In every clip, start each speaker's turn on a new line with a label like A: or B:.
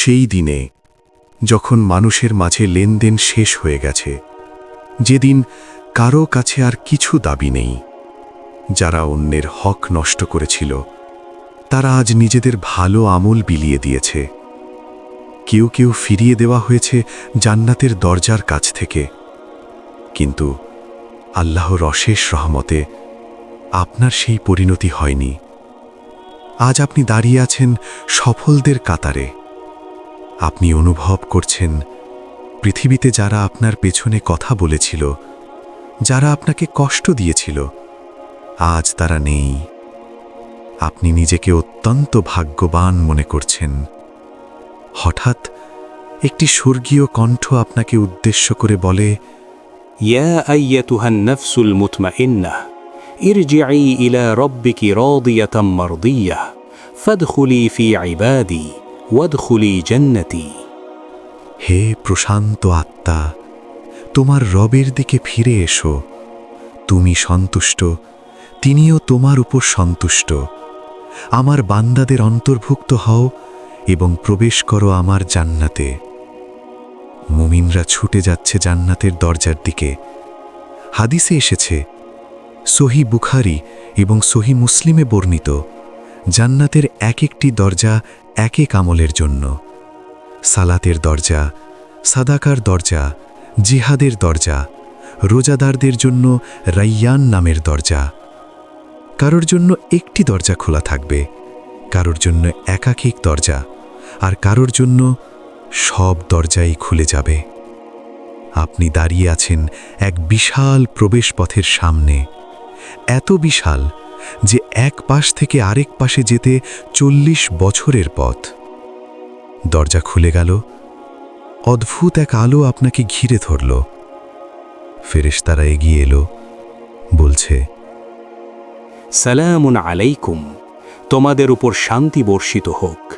A: সেই দিনে, যখন মানুষের মাঝে লেনদেন শেষ হয়ে গেছে, যেদিন কারও কাছে আর কিছু দাবি নেই, যারা অন্যের হক নষ্ট করেছিল, তারা আজ নিজেদের ভালো আমল বিলিয়ে দিয়েছে। কেউ কেউ ফিরিয়ে দেওয়া হয়েছে জান্নাতের দরজার কাছ থেকে। কিন্তু আল্লাহর অশেষ রহমতে আপনার সেই পরিণতি হয়নি। আজ আপনি দাঁড়িয়ে আছেন সফলদের কাতারে। আপনি অনুভব করছেন পৃথিবীতে যারা আপনার পেছনে কথা বলেছিল, যারা আপনাকে কষ্ট দিয়েছিল, আজ তারা নেই। আপনি নিজেকে অত্যন্ত ভাগ্যবান মনে করছেন। হঠাৎ একটি স্বর্গীয় কণ্ঠ আপনাকে উদ্দেশ্য করে বলে,
B: ইয়া নফসুল ইলা রব্বিকি ফাদখুলি ফি ইবাদি। ওয়াদখুলি জন্নতি।
A: হে প্রশান্ত আত্মা, তোমার রবের দিকে ফিরে এসো। তুমি সন্তুষ্ট, তিনিও তোমার উপর সন্তুষ্ট। আমার বান্দাদের অন্তর্ভুক্ত হও এবং প্রবেশ করো আমার জান্নাতে। মুমিনরা ছুটে যাচ্ছে জান্নাতের দরজার দিকে। হাদিসে এসেছে, সহি বুখারি এবং সহি মুসলিমে বর্ণিত, জান্নাতের এক একটি দরজা এক কামলের জন্য। সালাতের দরজা, সাদাকার দরজা, জিহাদের দরজা, রোজাদারদের জন্য রাইয়ান নামের দরজা। কারোর জন্য একটি দরজা খোলা থাকবে, কারোর জন্য একাকিক দরজা, আর কারোর জন্য সব দরজাই খুলে যাবে। আপনি দাঁড়িয়ে আছেন এক বিশাল প্রবেশপথের সামনে। এত বিশাল যে এক পাশ থেকে আরেক পাশে যেতে চল্লিশ বছরের পথ। দরজা খুলে গেল। অদ্ভুত এক আলো আপনাকে ঘিরে ধরল। ফেরেশতারা এগিয়ে এলো। বলছে
B: সালামুন আলাইকুম। তোমাদের উপর শান্তি বর্ষিত হোক।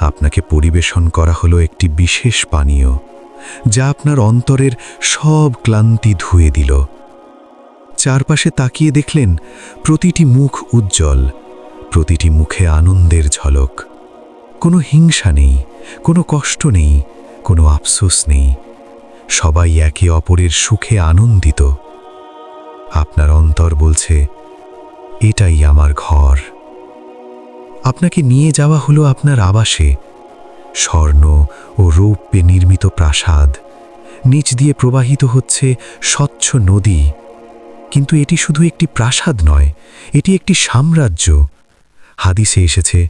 A: আপনাকে পরিবেশন করা হলো একটি বিশেষ পানীয় যা আপনার অন্তরের সব ক্লান্তি ধুয়ে দিল। চারপাশে তাকিয়ে দেখলেন প্রতিটি মুখ উজ্জ্বল, প্রতিটি মুখে আনন্দের ঝলক। কোনো হিংসা নেই, কোনো কষ্ট নেই, কোনো আফসোস নেই। সবাই একে অপরের সুখে আনন্দিত। আপনার অন্তর বলছে, এটাই আমার ঘর। আপনাকে নিয়ে যাওয়া হলো আপনার আবাসে। স্বর্ণ ও রৌপ্যে নির্মিত প্রাসাদ। নিচ দিয়ে প্রবাহিত হচ্ছে স্বচ্ছ নদী। কিন্তু এটি শুধু একটি প্রাসাদ নয়, এটি একটি সাম্রাজ্য। হাদিসে এসেছে,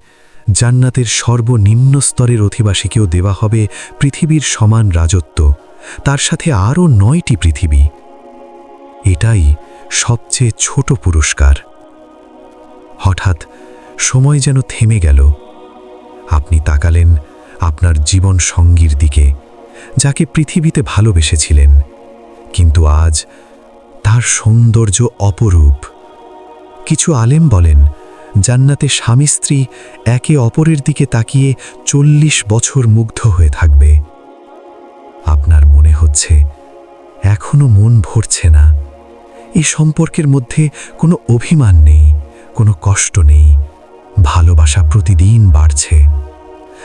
A: জান্নাতের সর্বনিম্ন স্তরের অধিবাসীকেও দেওয়া হবে পৃথিবীর সমান রাজত্ব, তার সাথে আরও নয়টি পৃথিবী। এটাই সবচেয়ে ছোট পুরস্কার। হঠাৎ সময় যেন থেমে গেল। আপনি তাকালেন আপনার জীবন সঙ্গীর দিকে, যাকে পৃথিবীতে ভালোবেসেছিলেন। কিন্তু আজ তার সৌন্দর্য অপরূপ। কিছু আলেম বলেন, জান্নাতে স্বামী স্ত্রী একে অপরের দিকে তাকিয়ে চল্লিশ বছর মুগ্ধ হয়ে থাকবে। আপনার মনে হচ্ছে, এখনও মন ভরছে না। এই সম্পর্কের মধ্যে কোনো অভিমান নেই, কোনো কষ্ট নেই, ভালোবাসা প্রতিদিন বাড়ছে।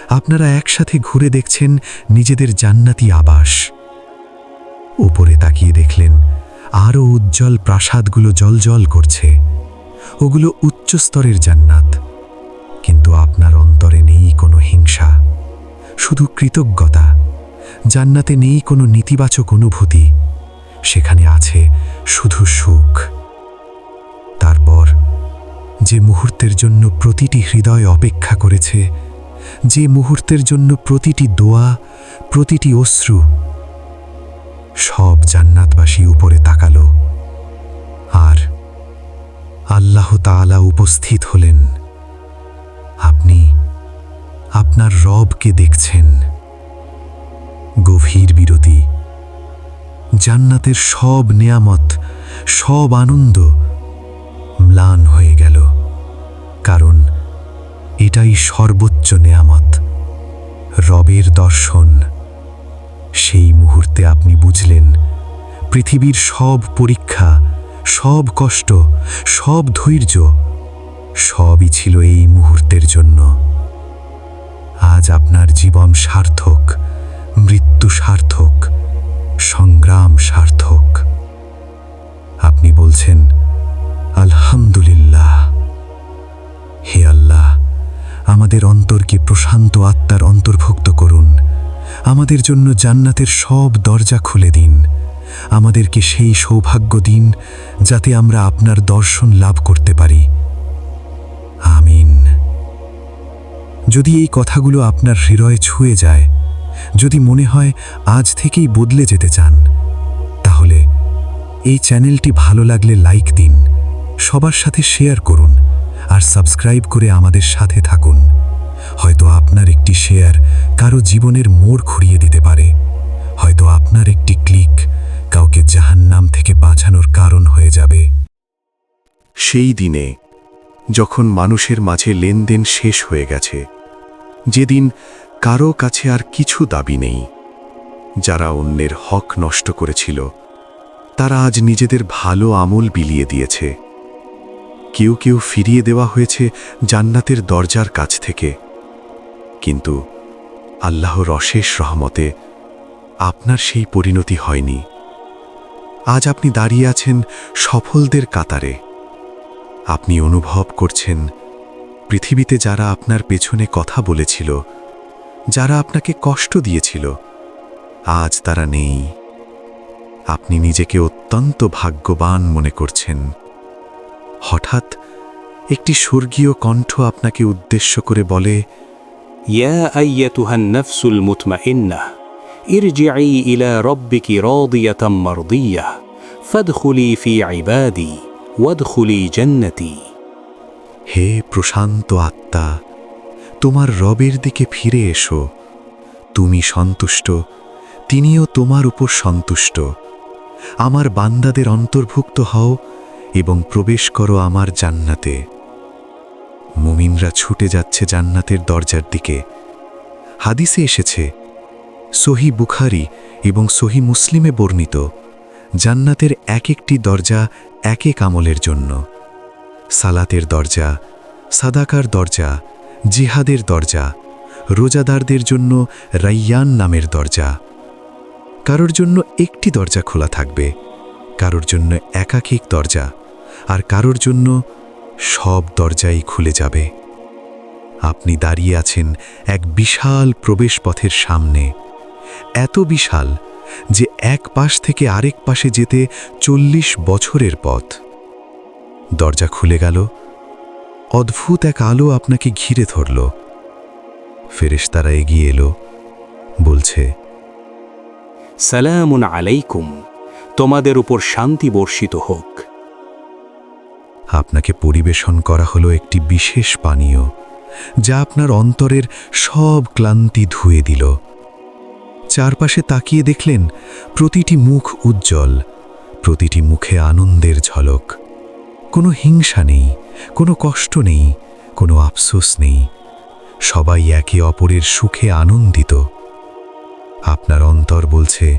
A: আপনারা একসাথে ঘুরে দেখছেন নিজেদের জান্নাতি আবাস। উপরে তাকিয়ে দেখলেন আরও উজ্জ্বল প্রাসাদগুলো জলজল করছে। ওগুলো উচ্চস্তরের জান্নাত। কিন্তু আপনার অন্তরে নেই কোনো হিংসা, শুধু কৃতজ্ঞতা। জান্নাতে নেই কোনো নেতিবাচক অনুভূতি। সেখানে আছে শুধু সুখ। তারপর, যে মুহূর্তের জন্য প্রতিটি হৃদয় অপেক্ষা করেছে, যে মুহূর্তের জন্য প্রতিটি দোয়া, প্রতিটি অশ্রু সব জান্নাতবাসী উপরে তাকালো। আর আল্লাহ তাআলা উপস্থিত হলেন। আপনি আপনার রবকে দেখছেন। গভীর বিরতি। জান্নাতের সব নেয়ামত, সব আনন্দ ম্লান হয়ে গেল। কারণ এটাই সর্বোচ্চ নেয়ামত। রবের দর্শন, সেই মুহূর্তে আপনি বুঝলেন, পৃথিবীর সব পরীক্ষা, সব কষ্ট, সব ধৈর্য, সবই ছিল এই মুহূর্তের জন্য। আজ আপনার জীবন সার্থক, মৃত্যু সার্থক, সংগ্রাম সার্থক। আপনি বলছেন, আলহামদুলিল্লাহ। হে আল্লাহ, আমাদের অন্তরকে প্রশান্ত আত্মার অন্তর্ভুক্ত করুন। আমাদের জন্য জান্নাতের সব দরজা খুলে দিন। আমাদেরকে সেই সৌভাগ্য দিন যাতে আমরা আপনার দর্শন লাভ করতে পারি। আমিন। যদি এই কথাগুলো আপনার হৃদয়ে ছুঁয়ে যায়, যদি মনে হয় আজ থেকেই বদলে যেতে চান, তাহলে এই চ্যানেলটি ভালো লাগলে লাইক দিন, সবার সাথে শেয়ার করুন আর সাবস্ক্রাইব করে আমাদের সাথে থাকুন। হয়তো আপনার একটি শেয়ার কারও জীবনের মোড় ঘুরিয়ে দিতে পারে। হয়তো আপনার একটি ক্লিক কাউকে জাহান্নাম থেকে বাঁচানোর কারণ হয়ে যাবে।
C: সেই দিনে, যখন মানুষের মাঝে লেনদেন শেষ হয়ে গেছে, যেদিন কারও কাছে আর কিছু দাবি নেই, যারা অন্যের হক নষ্ট করেছিল, তারা আজ নিজেদের ভালো আমল বিলিয়ে দিয়েছে। কেউ কেউ ফিরিয়ে দেওয়া হয়েছে জান্নাতের দরজার কাছ থেকে। কিন্তু আল্লাহর অশেষ রহমতে আপনার সেই পরিণতি হয়নি। আজ আপনি দাঁড়িয়ে আছেন সফলদের কাতারে। আপনি অনুভব করছেন পৃথিবীতে যারা আপনার পেছনে কথা বলেছিল, যারা আপনাকে কষ্ট দিয়েছিল, আজ তারা নেই। আপনি নিজেকে অত্যন্ত ভাগ্যবান মনে করছেন। হঠাৎ একটি স্বর্গীয় কণ্ঠ আপনাকে উদ্দেশ্য করে বলে
B: يا ايتها النفس المطمئنه ارجعي الى ربك راضيه مرضيه فادخلي في عبادي وادخلي جنتي
C: হে প্রশান্ত আত্মা তোমার রবের দিকে ফিরে এসো তুমি সন্তুষ্ট তিনিও তোমার উপর সন্তুষ্ট আমার বান্দাদের অন্তর্ভুক্ত হও এবং প্রবেশ করো আমার জান্নাতে মুমিনরা ছুটে যাচ্ছে জান্নাতের দরজার দিকে। হাদিসে এসেছে, সহি বুখারি এবং সহি মুসলিমে বর্ণিত, জান্নাতের এক একটি দরজা এক এক আমলের জন্য। সালাতের দরজা, সাদাকার দরজা, জিহাদের দরজা, রোজাদারদের জন্য রাইয়ান নামের দরজা। কারোর জন্য একটি দরজা খোলা থাকবে, কারোর জন্য একাকিক দরজা, আর কারোর জন্য সব দরজাই খুলে যাবে। আপনি দাঁড়িয়ে আছেন এক বিশাল প্রবেশপথের সামনে। এত বিশাল যে এক পাশ থেকে আরেক পাশে যেতে চল্লিশ বছরের পথ। দরজা খুলে গেল। অদ্ভুত এক আলো আপনাকে ঘিরে ধরল। ফেরেশতারা এগিয়ে এলো। বলছে,
B: সালামুন আলাইকুম। তোমাদের উপর শান্তি বর্ষিত হোক।
A: আপনাকে পরিবেশন করা হলো একটি বিশেষ পানীয়, যা আপনার অন্তরের সব ক্লান্তি ধুয়ে দিল। চারপাশে তাকিয়ে দেখলেন, প্রতিটি মুখ উজ্জ্বল, প্রতিটি মুখে আনন্দের ঝলক। কোনো হিংসা নেই, কোনো কষ্ট নেই, কোনো আফসোস নেই। সবাই একে অপরের সুখে আনন্দিত। আপনার অন্তর বলছে,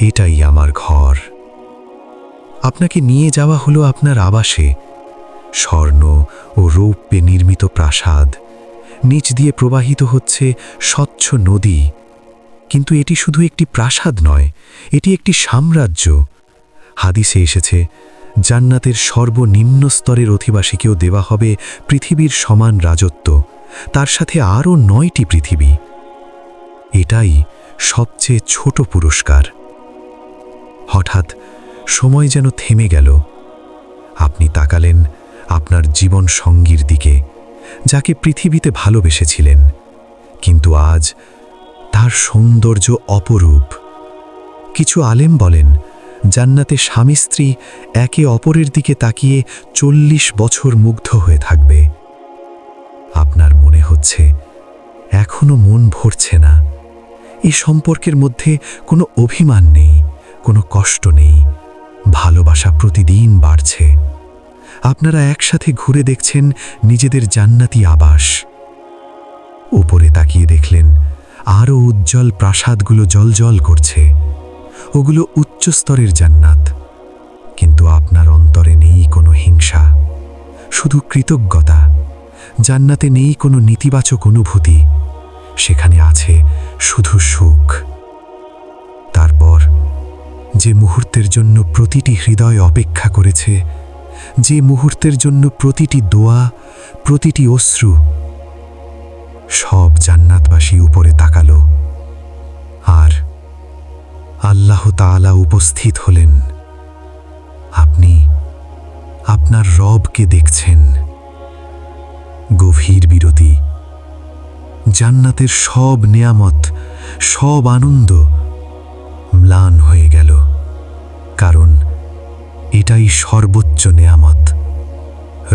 A: এটাই আমার ঘর। আপনাকে নিয়ে যাওয়া হলো আপনার আবাসে। স্বর্ণ ও রৌপ্যে নির্মিত প্রাসাদ। নিচ দিয়ে প্রবাহিত হচ্ছে স্বচ্ছ নদী। কিন্তু এটি শুধু একটি প্রাসাদ নয়, এটি একটি সাম্রাজ্য। হাদিসে এসেছে, জান্নাতের সর্বনিম্ন স্তরের অধিবাসীকেও দেওয়া হবে পৃথিবীর সমান রাজত্ব, তার সাথে আরও নয়টি পৃথিবী। এটাই সবচেয়ে ছোট পুরস্কার। হঠাৎ সময় যেন থেমে গেল। আপনি তাকালেন আপনার জীবন সঙ্গীর দিকে, যাকে পৃথিবীতে ভালোবেসেছিলেন। কিন্তু আজ তার সৌন্দর্য অপরূপ। কিছু আলেম বলেন, জান্নাতে স্বামী স্ত্রী একে অপরের দিকে তাকিয়ে চল্লিশ বছর মুগ্ধ হয়ে থাকবে। আপনার মনে হচ্ছে, এখনও মন ভরছে না। এই সম্পর্কের মধ্যে কোনো অভিমান নেই, কোনো কষ্ট নেই। ভালোবাসা প্রতিদিন বাড়ছে। আপনারা একসাথে ঘুরে দেখছেন নিজেদের জান্নাতি আবাস। উপরে তাকিয়ে দেখলেন আরও উজ্জ্বল প্রাসাদগুলো জলজল করছে। ওগুলো উচ্চস্তরের জান্নাত। কিন্তু আপনার অন্তরে নেই কোনো হিংসা। শুধু কৃতজ্ঞতা। জান্নাতে নেই কোনো নেতিবাচক অনুভূতি। সেখানে আছে শুধু সুখ। যে মুহূর্তের জন্য প্রতিটি হৃদয় অপেক্ষা করেছে, যে মুহূর্তের জন্য প্রতিটি দোয়া, প্রতিটি অশ্রু সব জান্নাতবাসী উপরে তাকালো। আর আল্লাহ তাআলা উপস্থিত হলেন। আপনি আপনার রবকে দেখছেন। গভীর বিরতি। জান্নাতের সব নেয়ামত, সব আনন্দ ম্লান হয়ে গেল। কারণ এটাই সর্বোচ্চ নেয়ামত।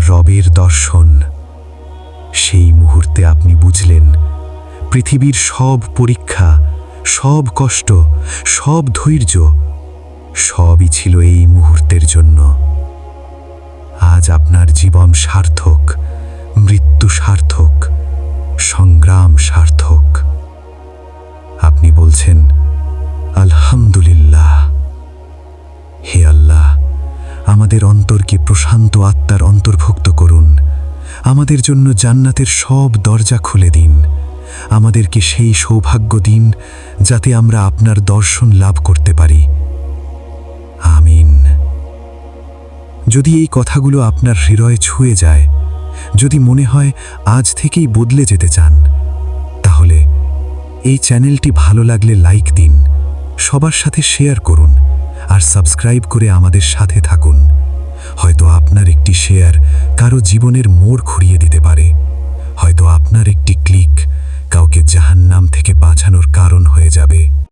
A: রবের দর্শন। সেই মুহূর্তে আপনি বুঝলেন, পৃথিবীর সব পরীক্ষা, সব কষ্ট, সব ধৈর্য, সবই ছিল এই মুহূর্তের জন্য। আজ আপনার জীবন সার্থক, মৃত্যু সার্থক, সংগ্রাম সার্থক। আপনি বলছেন, আলহামদুলিল্লাহ। আমাদের অন্তরকে প্রশান্ত আত্মার অন্তর্ভুক্ত করুন। আমাদের জন্য জান্নাতের সব দরজা খুলে দিন। আমাদেরকে সেই সৌভাগ্য দিন যাতে আমরা আপনার দর্শন লাভ করতে পারি। আমিন। যদি এই কথাগুলো আপনার হৃদয়ে ছুঁয়ে যায়, যদি মনে হয় আজ থেকেই বদলে যেতে চান, তাহলে এই চ্যানেলটি ভালো লাগলে লাইক দিন, সবার সাথে শেয়ার করুন। আর সাবস্ক্রাইব করে আমাদের সাথে থাকুন। হয়তো আপনার একটি শেয়ার কারও জীবনের মোড় ঘুরিয়ে দিতে পারে। হয়তো আপনার একটি ক্লিক কাউকে জাহান্নাম থেকে বাঁচানোর কারণ হয়ে যাবে।